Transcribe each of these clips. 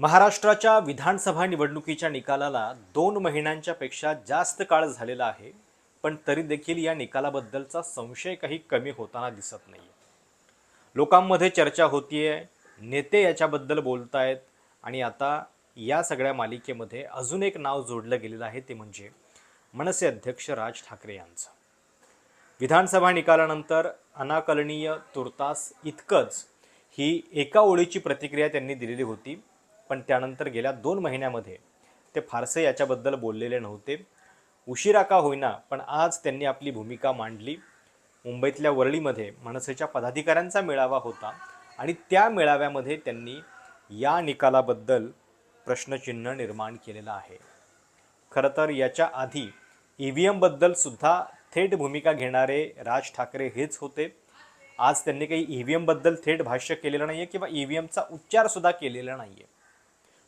महाराष्ट्राच्या विधानसभा निवडणुकीच्या निकालाला दोन महिन्यांच्या पेक्षा जास्त काळ झालेला आहे पण तरी देखील या निकालाबद्दलचा संशय काही कमी होताना दिसत नाही लोकांमध्ये चर्चा होतीये नेते याच्याबद्दल बोलत आहेत आणि आता या सगळ्या मालिकेमध्ये अजून एक नाव जोडलं गेलेलं आहे ते म्हणजे मनसे अध्यक्ष राज ठाकरे यांचं. विधानसभा निकालानंतर अनाकलनीय तुर्तास इतकंच ही एका ओळीची प्रतिक्रिया त्यांनी दिलेली होती. पण त्यानंतर गेल्या दोन महिन्यामध्ये ते फारसे याच्याबद्दल बोललेले नव्हते. उशिरा का होईना पण आज त्यांनी आपली भूमिका मांडली. मुंबईतल्या वरळीमध्ये मनसेच्या पदाधिकाऱ्यांचा मेळावा होता आणि त्या मेळाव्यामध्ये त्यांनी या निकालाबद्दल प्रश्नचिन्ह निर्माण केलेलं आहे. खरं तर याच्या आधी ई व्ही एमबद्दल सुद्धा थेट भूमिका घेणारे राज ठाकरे हेच होते. आज त्यांनी काही ई व्ही एमबद्दल थेट भाष्य केलेलं नाही आहे किंवा ई व्ही एमचा उच्चारसुद्धा केलेला नाही आहे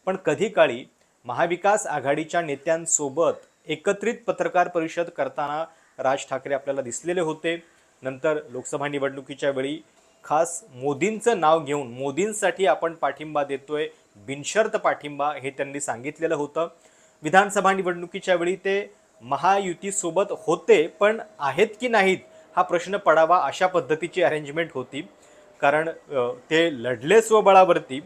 पण कधी काळी महाविकास आघाडीच्या नेत्यांसोबत एकत्रित पत्रकार परिषद करताना राज ठाकरे आपल्याला दिसलेले होते. नंतर लोकसभा निवडणुकीच्या वेळी खास मोदींचं नाव घेऊन मोदींसाठी आपण पाठिंबा देतोय बिनशर्त पाठिंबा हे त्यांनी सांगितलेलं होतं. विधानसभा निवडणुकीच्या वेळी ते महायुतीसोबत होते पण आहेत की नाहीत हा प्रश्न पडावा अशा पद्धतीची अरेंजमेंट होती. कारण ते लढले स्वबळावरती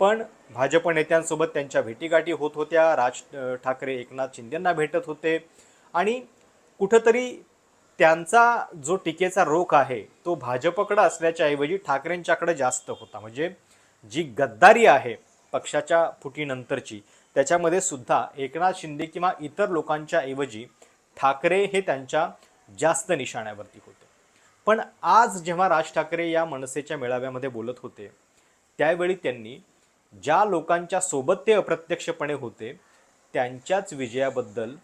पण भाजप नेत्यांसोबत त्यांच्या भेटीगाठी होत होत्या. राज ठाकरे एकनाथ शिंदेंना भेटत होते. आणि कुठंतरी त्यांचा जो टीकेचा रोख आहे तो भाजपकडं असल्याच्याऐवजी ठाकरेंच्याकडे जास्त होता. म्हणजे जी गद्दारी आहे पक्षाच्या फुटीनंतरची त्याच्यामध्ये सुद्धा एकनाथ शिंदे किंवा इतर लोकांच्या ऐवजी ठाकरे हे त्यांच्या जास्त निशाण्यावरती होते. पण आज जेव्हा राज ठाकरे या मनसेच्या मेळाव्यामध्ये बोलत होते त्यावेळी त्यांनी ज्या लोकांच्या सोबत ते अप्रत्यक्षपणे होते त्यांच्याच विजयाबद्दल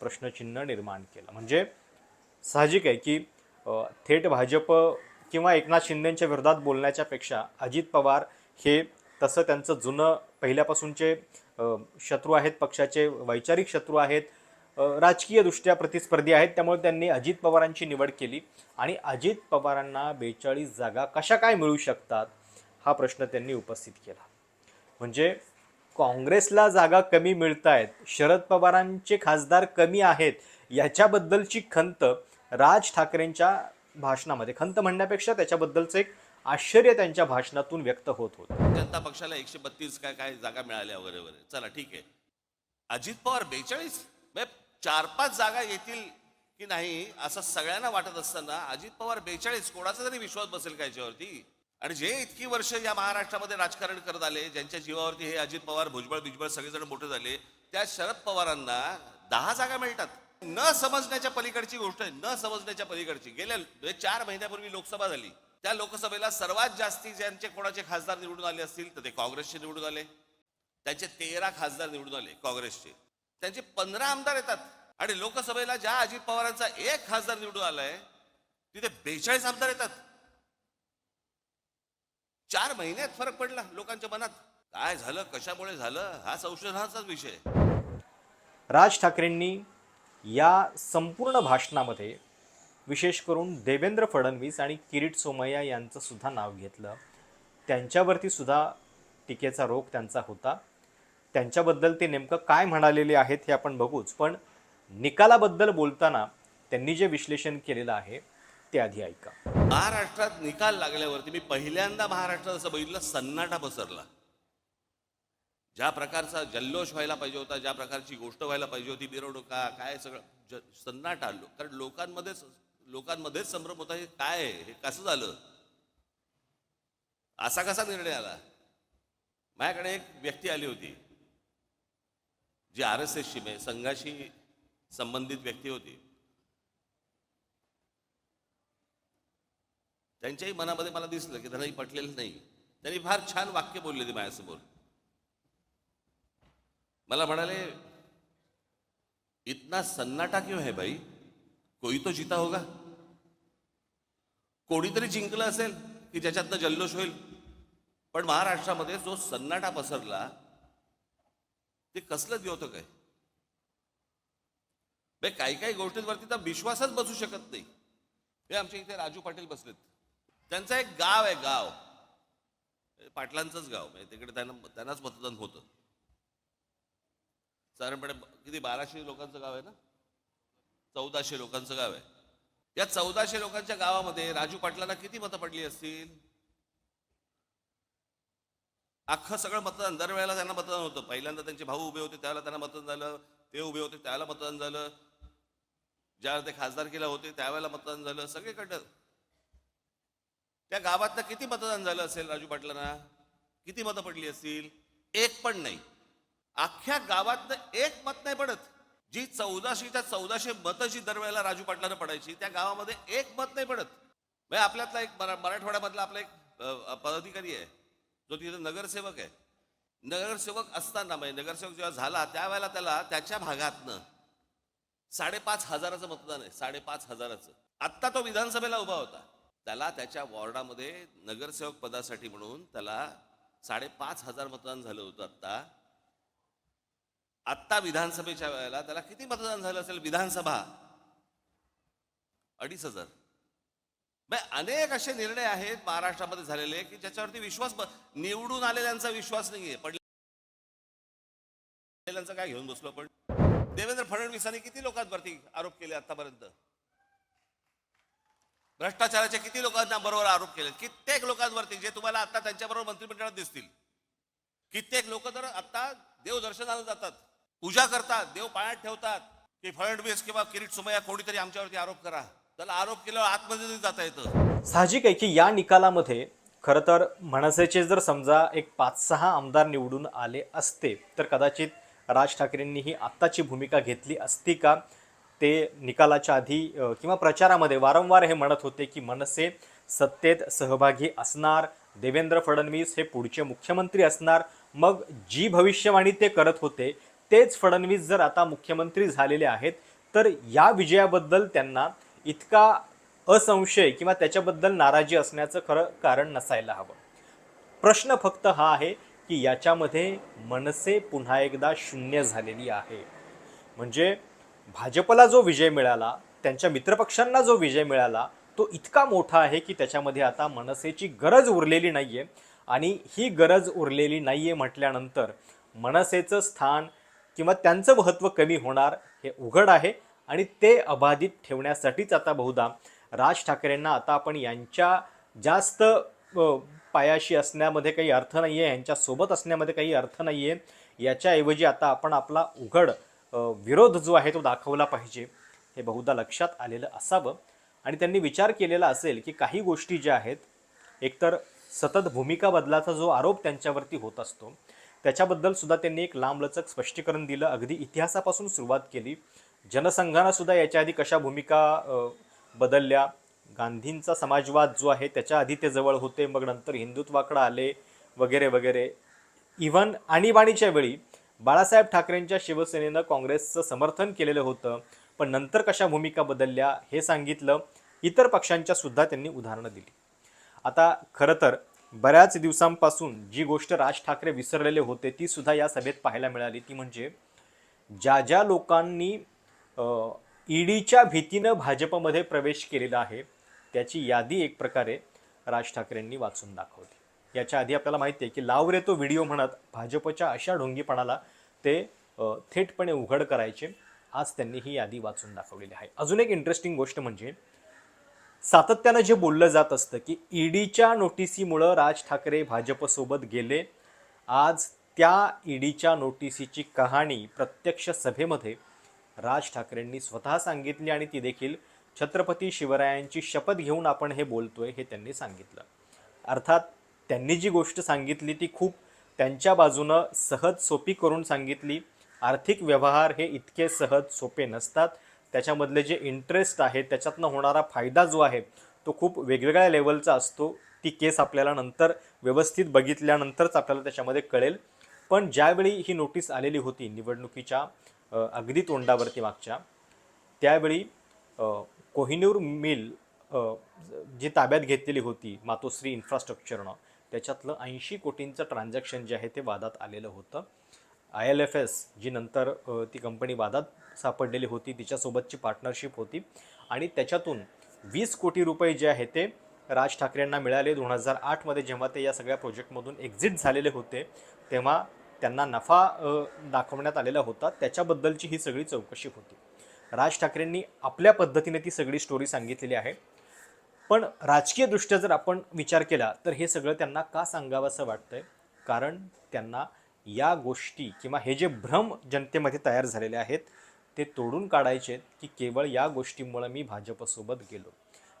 प्रश्नचिन्ह निर्माण केलं. म्हणजे साहजिक आहे की थेट भाजप किंवा एकनाथ शिंदेच्या विरोधात बोलण्याच्या पेक्षा अजित पवार हे तसं त्यांचं जुनं पहिल्यापासूनचे शत्रू आहेत पक्षाचे वैचारिक शत्रू आहेत राजकीयदृष्ट्या प्रतिस्पर्धी आहेत त्यामुळे त्यांनी अजित पवारांची निवड केली. आणि अजित पवारांना बेचाळीस जागा कशा काय मिळू शकतात हा प्रश्न त्यांनी उपस्थित केला. म्हणजे काँग्रेसला जागा कमी मिळत आहेत शरद पवारांचे खासदार कमी आहेत याच्याबद्दलची खंत राज ठाकरेंच्या भाषणामध्ये खंत म्हणण्यापेक्षा त्याच्याबद्दलचं एक आश्चर्य त्यांच्या भाषणातून व्यक्त होत होतं. जनता पक्षाला एकशे बत्तीस काय काय जागा मिळाल्या वगैरे वगैरे. चला ठीक आहे. अजित पवार बेचाळीस म्हणजे चार पाच जागा येतील की नाही असं सगळ्यांना वाटत असताना अजित पवार बेचाळीस कोणाचा तरी विश्वास बसेल का याच्यावरती? आणि जे इतकी वर्ष या महाराष्ट्रामध्ये राजकारण करत आले ज्यांच्या जीवावरती हे अजित पवार भुजबळ बिजबळ सगळेजण मोठे झाले त्या शरद पवारांना दहा जागा मिळतात. न समजण्याच्या पलीकडची गोष्ट आहे न समजण्याच्या पलीकडची. गेल्या म्हणजे चार महिन्यापूर्वी लोकसभा झाली. त्या लोकसभेला सर्वात जास्ती ज्यांचे कोणाचे खासदार निवडून आले असतील तर ते काँग्रेसचे निवडून आले. त्यांचे तेरा खासदार निवडून आले काँग्रेसचे. त्यांचे पंधरा आमदार येतात. आणि लोकसभेला ज्या अजित पवारांचा एक खासदार निवडून आलाय तिथे बेचाळीस आमदार येतात. चार महिन्यात फरक पडला लोकांच्या मनात. काय झालं? कशामुळे झालं? हा संशोधनाचाच विषय. राज ठाकरेंनी या संपूर्ण भाषणामध्ये विशेष करून देवेंद्र फडणवीस आणि किरीट सोमय्या यांचं सुद्धा नाव घेतलं. त्यांच्यावरती सुद्धा टीकेचा रोग त्यांचा होता. त्यांच्याबद्दल ते नेमकं काय म्हणालेले आहेत हे आपण बघूच पण निकालाबद्दल बोलताना त्यांनी जे विश्लेषण केलेलं आहे ते आधी ऐका. महाराष्ट्रात निकाल लागल्यावरती मी पहिल्यांदा महाराष्ट्रात असं बघितलं सन्नाटा पसरला. ज्या प्रकारचा जल्लोष व्हायला पाहिजे होता ज्या प्रकारची गोष्ट व्हायला पाहिजे होती मिरवणुका काय सगळं ज सन्नाटा आलो. कारण लोकांमध्येच लोकांमध्येच संभ्रम होता हे काय आहे? हे कसं झालं? असा कसा निर्णय आला? माझ्याकडे एक व्यक्ती आली होती जी आर एस एसची म्हणजे संघाशी संबंधित व्यक्ती होती. त्यांच्याही मनामध्ये मला दिसलं की त्यांनाही पटलेलं नाही. त्यांनी फार छान वाक्य बोलले ते माझ्यासमोर. मला म्हणाले इतना सन्नाटा क्यों है भाई? कोई तो जीता होगा. कोणीतरी जिंकलं असेल की ज्याच्यातनं जल्लोष होईल. पण महाराष्ट्रामध्ये जो सन्नाटा पसरला ते कसलं देऊ होतं काय काही काही गोष्टींवरती तर विश्वासच बसू शकत नाही. हे आमच्या इथे राजू पाटील बसलेत. त्यांचं एक गाव आहे गाव. पाटलांचंच गाव. म्हणजे तिकडे त्यांना त्यांनाच मतदान होतं. साधारणपणे किती बाराशे लोकांचं गाव आहे ना? चौदाशे लोकांचं गाव आहे. या चौदाशे लोकांच्या गावामध्ये राजू पाटलांना किती मतं पडली असतील? अख्खं सगळं मतदान दरवेळेला त्यांना मतदान होतं. पहिल्यांदा त्यांचे भाऊ उभे होते त्यावेळेला त्यांना मतदान झालं. ते उभे होते त्यावेळेला मतदान झालं. ज्यावेळेला ते खासदार केला होते त्यावेळेला मतदान झालं. सगळीकडं त्या गावातनं किती मतदान झालं असेल राजू पाटलांना? किती मतं पडली असतील? एक पण नाही. अख्ख्या गावातनं एक मत नाही पडत. जी चौदाशेच्या चौदाशे मतं जी दरवेळेला राजू पाटलानं पडायची त्या गावामध्ये एक मत नाही पडत. म्हणजे आपल्यातला एक मरा- मराठवाड्यामधला आपला एक पदाधिकारी आहे. जो तिथे नगरसेवक आहे. नगरसेवक असताना म्हणजे नगरसेवक जेव्हा झाला त्यावेळेला त्याला त्याच्या भागातनं साडेपाच हजाराचं मतदान आहे. साडेपाच हजाराचं. आत्ता तो विधानसभेला उभा होता. त्याला त्याच्या वॉर्डामध्ये नगरसेवक पदासाठी म्हणून त्याला साडेपाच हजार मतदान झालं होतं आत्ता. आत्ता विधानसभेच्या वेळेला त्याला किती मतदान झालं असेल? विधानसभा. अडीच हजार. अनेक असे निर्णय आहेत महाराष्ट्रामध्ये झालेले की ज्याच्यावरती विश्वास निवडून आलेल्यांचा विश्वास नाहीये. पडलेल्यांचा काय घेऊन बसलो आपण? देवेंद्र फडणवीसांनी किती लोकांवरती आरोप केले आतापर्यंत भ्रष्टाचाराचे किती लोकांना बरोबर आरोप केले? कित्येक लोकांवरती जे तुम्हाला आता त्यांच्याबरोबर मंत्रिमंडळात दिसतील. कित्येक लोक तर आता देव दर्शनाला जातात. पूजा करतात देव पाण्यात ठेवतात. की फडणवीस किंवा किरीट सुमया कोणीतरी आमच्यावरती आरोप करा. त्याला आरोप केल्यावर आतमध्ये जाता येतं. साहजिक आहे की या निकालामध्ये खरं तर मनसेचे जर समजा एक पाच सहा आमदार निवडून आले असते तर कदाचित राज ठाकरेंनी ही आत्ताची भूमिका घेतली असती का? ते निकालाच्या आधी किंवा प्रचारामध्ये वारंवार हे म्हणत होते की मनसे सत्तेत सहभागी असणार देवेंद्र फडणवीस हे पुढचे मुख्यमंत्री असणार. मग जी भविष्यवाणी ते करत होते तेच फडणवीस जर आता मुख्यमंत्री झालेले आहेत तर या विजयाबद्दल त्यांना इतका असंशय किंवा त्याच्याबद्दल नाराजी असण्याचं खरं कारण नसायला हवं. प्रश्न फक्त हा आहे की याच्यामध्ये मनसे पुन्हा एकदा शून्य झालेली आहे. म्हणजे भाजपला जो विजय मिळाला त्यांच्या मित्रपक्षांना जो विजय मिळाला तो इतका मोठा आहे की त्याच्यामध्ये आता मनसेची गरज उरलेली नाही आहे आणि ही गरज उरलेली नाही आहे म्हटल्यानंतर मनसेचं स्थान किंवा त्यांचं महत्त्व कमी होणार हे उघड आहे आणि ते अबाधित ठेवण्यासाठीच आता बहुधा राज ठाकरेंना आता आपण यांच्या जास्त पायाशी असण्यामध्ये काही अर्थ नाही आहे यांच्यासोबत असण्यामध्ये काही अर्थ नाही आहे याच्याऐवजी आता आपण आपला उघड विरोध जो आहे तो दाखवला पाहिजे हे बहुधा लक्षात आलेलं असावं. आणि त्यांनी विचार केलेला असेल की काही गोष्टी ज्या आहेत एकतर सतत भूमिका बदलाचा जो आरोप त्यांच्यावरती होत असतो त्याच्याबद्दल सुद्धा त्यांनी एक लांबलचक स्पष्टीकरण दिलं. अगदी इतिहासापासून सुरुवात केली. जनसंघानं सुद्धा याच्या आधी कशा भूमिका बदलल्या? गांधींचा समाजवाद जो आहे त्याच्या आधी ते जवळ होते. मग नंतर हिंदुत्वाकडे आले वगैरे वगैरे. इव्हन आणीबाणीच्या वेळी बाळासाहेब ठाकरेंच्या शिवसेनेनं काँग्रेसचं समर्थन केलेलं होतं पण नंतर कशा भूमिका बदलल्या हे सांगितलं इतर पक्षांच्या सुद्धा त्यांनी उदाहरणं दिली. आता खरं तर बऱ्याच दिवसांपासून जी गोष्ट राज ठाकरे विसरलेले होते ती सुद्धा या सभेत पाहायला मिळाली. ती म्हणजे ज्या ज्या लोकांनी ईडीच्या भीतीनं भाजपमध्ये प्रवेश केलेला आहे त्याची यादी एक प्रकारे राज ठाकरेंनी वाचून दाखवली. याच्या आधी आपल्याला माहिती आहे की लाव रे तो व्हिडिओ म्हणत भाजपच्या अशा ढोंगीपणाला ते थेटपणे उघड करायचे. आज त्यांनी ही यादी वाचून दाखवलेली आहे. अजून एक इंटरेस्टिंग गोष्ट म्हणजे सातत्यानं जे बोललं जात असतं की ईडीच्या नोटिसीमुळं राज ठाकरे भाजपसोबत गेले आज त्या ईडीच्या नोटिसीची कहाणी प्रत्यक्ष सभेमध्ये राज ठाकरेंनी स्वतः सांगितली आणि ती देखील छत्रपती शिवरायांची शपथ घेऊन आपण हे बोलतोय हे त्यांनी सांगितलं. अर्थात त्यांनी जी गोष्ट सांगितली ती खूप त्यांच्या बाजूनं सहज सोपी करून सांगितली. आर्थिक व्यवहार हे इतके सहज सोपे नसतात. त्याच्यामधले जे इंटरेस्ट आहे त्याच्यातनं होणारा फायदा जो आहे तो खूप वेगवेगळ्या लेवलचा असतो. ती केस आपल्याला नंतर व्यवस्थित बघितल्यानंतरच आपल्याला त्याच्यामध्ये कळेल. पण ज्यावेळी ही नोटीस आलेली होती निवडणुकीच्या अगदी तोंडावरती मागच्या त्यावेळी कोहिनूर मिल जी ताब्यात घेतलेली होती मातोश्री इन्फ्रास्ट्रक्चरनं त्याच्यातलं ऐंशी कोटींचं ट्रान्झॅक्शन जे आहे ते वादात आलेलं होतं. I L F S G नंतर ती कंपनी वादात सापडलेली होती तिच्यासोबतची पार्टनरशिप होती. आणि त्याच्यातून वीस कोटी रुपये जे आहे ते राज ठाकरेंना मिळाले. दोन हजार आठमध्ये जेव्हा ते या सगळ्या प्रोजेक्टमधून एक्झिट झालेले होते तेव्हा त्यांना नफा दाखवण्यात आलेला होता. त्याच्याबद्दलची ही सगळी चौकशी होती. राज ठाकरेंनी आपल्या पद्धतीने ती सगळी स्टोरी सांगितलेली आहे. पण राजकीयदृष्ट्या जर आपण विचार केला तर हे सगळं त्यांना का सांगावंसं वाटतंय? कारण त्यांना या गोष्टी किंवा हे जे भ्रम जनतेमध्ये तयार झालेले आहेत ते तोडून काढायचे आहेत की केवळ या गोष्टीमुळं मी भाजपसोबत गेलो.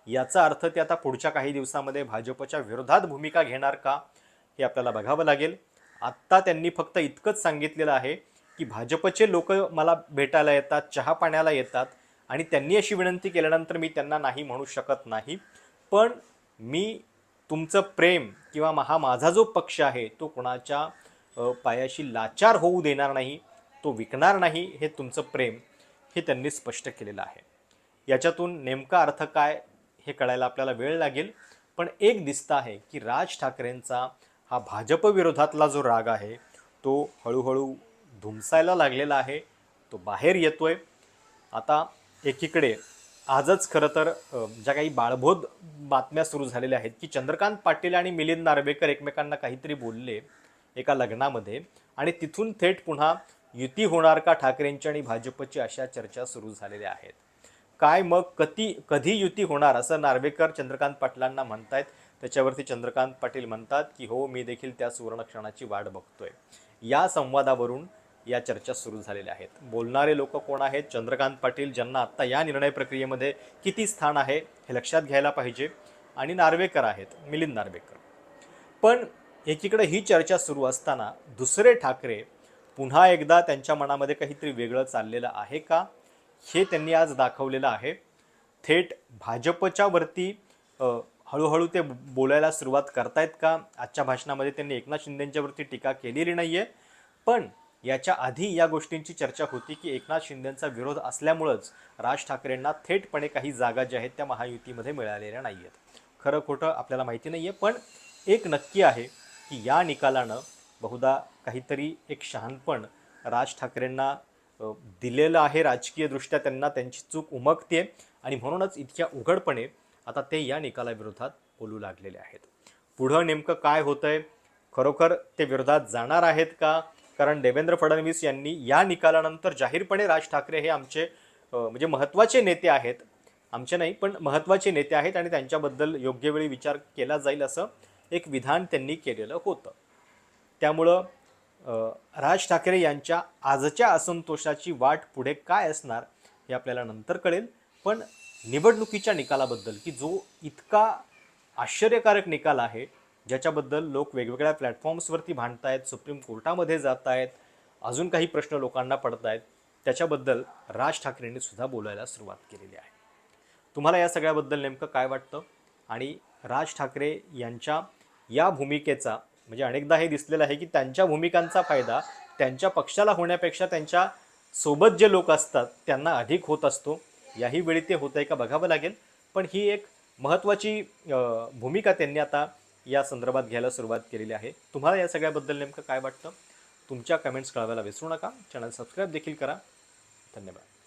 याचा अर्थ ते आता पुढच्या काही दिवसामध्ये भाजपच्या विरोधात भूमिका घेणार का हे आपल्याला बघावं लागेल. आत्ता त्यांनी फक्त इतकंच सांगितलेलं आहे की भाजपचे लोक मला भेटायला येतात चहा पाण्याला येतात आणि त्यांनी अशी विनंती केल्यानंतर मी त्यांना नाही म्हणू शकत नाही. पण मी तुमचं प्रेम किंवा महा हा माझा जो पक्ष आहे तो कोणाच्या पायाशी लाचार होऊ देणार नाही तो विकणार नाही हे तुमचं प्रेम हे त्यांनी स्पष्ट केलेलं आहे. याच्यातून नेमका अर्थ काय हे कळायला आपल्याला वेळ लागेल. पण एक दिसतं आहे की राज ठाकरेंचा हा भाजप विरोधातला जो राग आहे तो हळूहळू धुमसायला लागलेला आहे तो बाहेर येतोय. आता एकीकडे आजच खरं तर ज्या काही बाळबोध बातम्या सुरू झालेल्या आहेत की चंद्रकांत पाटील आणि मिलिंद नार्वेकर एकमेकांना काहीतरी बोलले एका लग्नामध्ये आणि तिथून थेट पुन्हा युती होणार का ठाकरेंची आणि भाजपची अशा चर्चा सुरू झालेल्या आहेत. काय मग कधी कधी युती होणार असं नार्वेकर चंद्रकांत पाटलांना म्हणतायत. त्याच्यावरती चंद्रकांत पाटील म्हणतात की हो मी देखील त्या सुवर्ण क्षणाची वाट बघतोय. या संवादावरून या चर्चा सुरू झालेल्या आहेत. बोलणारे लोक कोण आहेत? चंद्रकांत पाटील ज्यांना आत्ता या निर्णय प्रक्रियेमध्ये किती स्थान आहे हे लक्षात घ्यायला पाहिजे. आणि नार्वेकर आहेत मिलिंद नार्वेकर. पण एकीकडे ही चर्चा सुरू असताना दुसरे ठाकरे पुन्हा एकदा त्यांच्या मनामध्ये काहीतरी वेगळं चाललेलं आहे का? हे त्यांनी आज दाखवलेलं आहे. थेट भाजपच्या वरती हळूहळू ते बोलायला सुरुवात करतायत का? आजच्या भाषणामध्ये त्यांनी एकनाथ शिंदेंच्यावरती टीका केलेली नाही आहे पण याच्या आधी या गोष्टींची चर्चा होती की एकनाथ शिंदेंचा विरोध असल्यामुळंच राज ठाकरेंना थेटपणे काही जागा ज्या आहेत त्या महायुतीमध्ये मिळालेल्या नाही आहेत खरं खोटं आपल्याला माहिती नाही आहे पण एक नक्की आहे की या निकालानं बहुधा काहीतरी एक शहाणपण राज ठाकरेंना दिलेलं आहे राजकीयदृष्ट्या त्यांना त्यांची चूक उमगते आणि म्हणूनच इतक्या उघडपणे आता ते या निकालाविरोधात बोलू लागलेले आहेत. पुढं नेमकं काय होतंय? खरोखर ते विरोधात जाणार आहेत का? कारण देवेंद्र फडणवीस यांनी या निकालानंतर जाहीरपणे राज ठाकरे हे आमचे म्हणजे महत्त्वाचे नेते आहेत. आमचे नाही पण महत्त्वाचे नेते आहेत आणि त्यांच्याबद्दल योग्य वेळी विचार केला जाईल असं एक विधान त्यांनी केलेलं होतं. त्यामुळं राज ठाकरे यांच्या आजच्या असंतोषाची वाट पुढे काय असणार हे आपल्याला नंतर कळेल. पण निवडणुकीच्या निकालाबद्दल की जो इतका आश्चर्यकारक निकाल आहे ज्याच्याबद्दल लोक वेगवेगळ्या प्लॅटफॉर्म्सवरती भांडत आहेत सुप्रीम कोर्टामध्ये जात आहेत अजून काही प्रश्न लोकांना पडत आहेत त्याच्याबद्दल राज ठाकरेंनी सुद्धा बोलायला सुरुवात केलेली आहे. तुम्हाला या सगळ्याबद्दल नेमकं काय वाटतं? आणि राज ठाकरे यांच्या या भूमिकेचा म्हणजे अनेकदा हे दिसलेलं आहे की त्यांच्या भूमिकांचा फायदा त्यांच्या पक्षाला होण्यापेक्षा त्यांच्यासोबत जे लोक असतात त्यांना अधिक होत असतो. याही वेळी ते होत आहे का बघावं लागेल. पण ही एक महत्त्वाची भूमिका त्यांनी आता या संदर्भात घ्यायला सुरुवात केलेली आहे. तुम्हाला या सगळ्याबद्दल नेमकं काय वाटतं? तुमच्या कमेंट्स कळवायला विसरू नका. चॅनल सबस्क्राईब देखील करा. धन्यवाद.